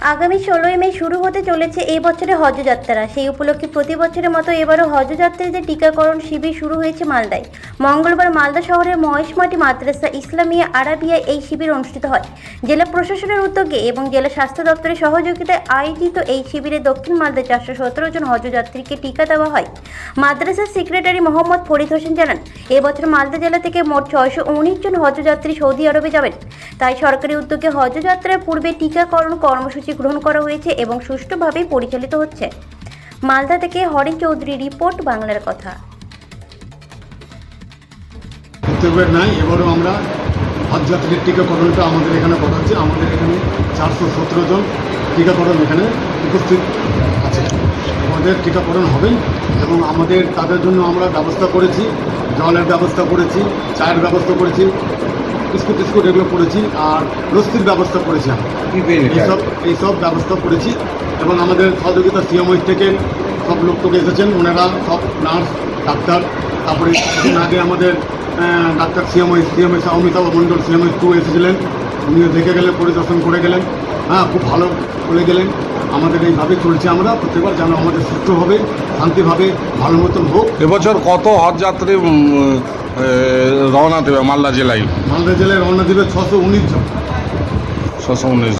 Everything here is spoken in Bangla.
আগামী ষোলোই মে শুরু হতে চলেছে এই বছরের হজযাত্রা। সেই উপলক্ষে প্রতি বছরের মতো এবারও হজযাত্রীদের টিকাকরণ শিবির শুরু হয়েছে মালদায়। মঙ্গলবার মালদা শহরের মহেশমাটি মাদ্রাসা ইসলামিয়া আরাবিয়া এই শিবির অনুষ্ঠিত হয়। জেলা প্রশাসনের উদ্যোগে এবং জেলা স্বাস্থ্য দপ্তরের সহযোগিতায় আয়োজিত এই শিবিরে দক্ষিণ মালদায় চারশো সতেরো জন হজযাত্রীকে টিকা দেওয়া হয়। মাদ্রাসার সেক্রেটারি মোহাম্মদ ফরিদ হোসেন জানান, এবছর মালদা জেলা থেকে মোট ছয়শো উনিশ জন হজযাত্রী সৌদি আরবে যাবেন। তাই সরকারি উদ্যোগে হজযাত্রার পূর্বে টিকাকরণ কর্মসূচি গ্রহণ করা হয়েছে এবং সুষ্ঠুভাবে পরিচালিত হচ্ছে। মালদা থেকে হরেন চৌধুরী রিপোর্ট, বাংলার কথা। প্রত্যেকবার নাই এবারও আমরা হজযাত্রীর টিকাকরণটা আমাদের এখানে করা আমাদের এখানে চারশো সতেরো জন টিকাকরণ এখানে উপস্থিত আছে। আমাদের টিকাকরণ হবে এবং আমাদের তাদের জন্য আমরা ব্যবস্থা করেছি, জলের ব্যবস্থা করেছি, চায়ের ব্যবস্থা করেছি বিস্কুট টিস্কুট এগুলো করেছি আর লস্যির ব্যবস্থা করেছি এইসব এইসব ব্যবস্থা করেছি এবং আমাদের সহযোগিতা সিএমওই থেকে সব লোক তোকে এসেছেন ওনারা সব নার্স ডাক্তার তারপরে আগে আমাদের ডাক্তার সিএমওই CMS Amitabh Mondal CMS too এসেছিলেন। উনিও দেখে গেলেন পরিদর্শন করে গেলেন। হ্যাঁ খুব ভালো বলে গেলেন। আমাদের এইভাবে চলছে আমরা প্রত্যেকবার যেন আমাদের সুস্থভাবে শান্তিভাবে ভালো মতন হোক। এবছর কত হজযাত্রী রওনা দেবে মালদা জেলায়। মালদা জেলায় রওনা দেবে ছশো উনিশ জন। ছশো উনিশ